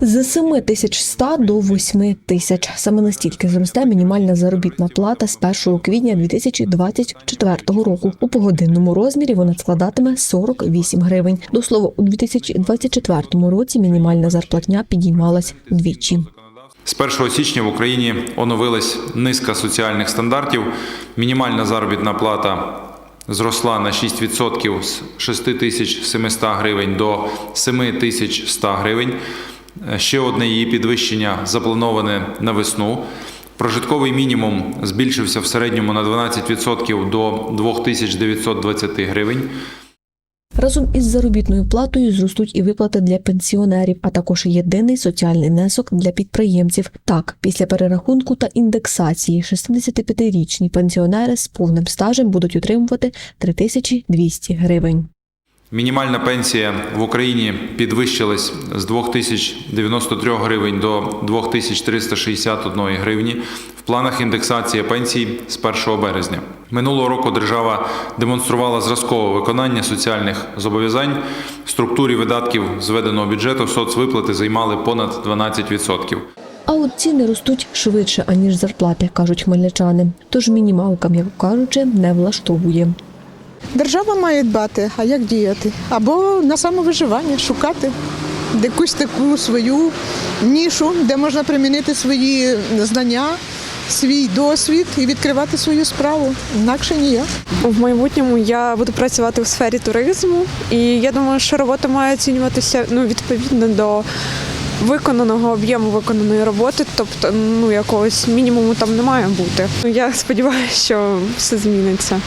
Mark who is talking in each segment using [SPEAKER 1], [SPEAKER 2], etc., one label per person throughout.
[SPEAKER 1] З 7100 до 8 тисяч. Саме настільки зросте мінімальна заробітна плата з 1 квітня 2024 року. У погодинному розмірі вона складатиме 48 гривень. До слова, у 2024 році мінімальна зарплатня підіймалась двічі.
[SPEAKER 2] З 1 січня в Україні оновилась низка соціальних стандартів. Мінімальна заробітна плата зросла на 6% з 6700 гривень до 7100 гривень. Ще одне її підвищення заплановане на весну. Прожитковий мінімум збільшився в середньому на 12% до 2920 гривень.
[SPEAKER 1] Разом із заробітною платою зростуть і виплати для пенсіонерів, а також єдиний соціальний внесок для підприємців. Так, після перерахунку та індексації 65-річні пенсіонери з повним стажем будуть отримувати 3200 гривень.
[SPEAKER 2] Мінімальна пенсія в Україні підвищилась з 2093 гривень до 2361 гривні. В планах індексація пенсій з 1 березня. Минулого року держава демонструвала зразкове виконання соціальних зобов'язань. В структурі видатків зведеного бюджету соцвиплати займали понад 12%.
[SPEAKER 1] А от ціни ростуть швидше, аніж зарплати, кажуть хмельничани. Тож мінімалка, м'яко кажучи, не влаштовує.
[SPEAKER 3] Держава має дбати, а як діяти? Або на самовиживання, шукати якусь таку свою нішу, де можна примінити свої знання, свій досвід і відкривати свою справу. Інакше ніяк.
[SPEAKER 4] В майбутньому я буду працювати у сфері туризму, і я думаю, що робота має оцінюватися ну, відповідно до виконаного об'єму виконаної роботи, тобто ну якогось мінімуму там не має бути. Я сподіваюся, що все зміниться.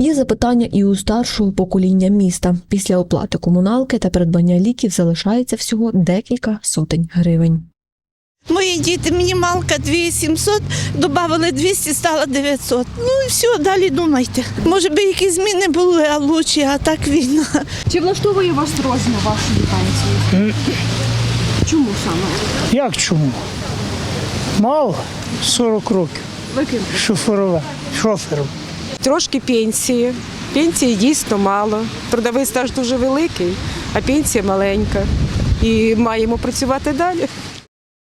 [SPEAKER 1] Є запитання і у старшого покоління міста. Після оплати комуналки та придбання ліків залишається всього декілька сотень гривень.
[SPEAKER 5] Мої діти, мінімалка 2700, додали 200, стало 900. Ну і все, далі думайте. Може би якісь зміни були, а лучше, а так війна.
[SPEAKER 6] Чи влаштовує вас розмір вашої пенсії? Чому саме?
[SPEAKER 7] Як чому? Мало 40 років. Шоферова, шофером.
[SPEAKER 4] Трошки пенсії. Пенсії дійсно мало. Трудовий стаж дуже великий, а пенсія маленька. І маємо працювати далі.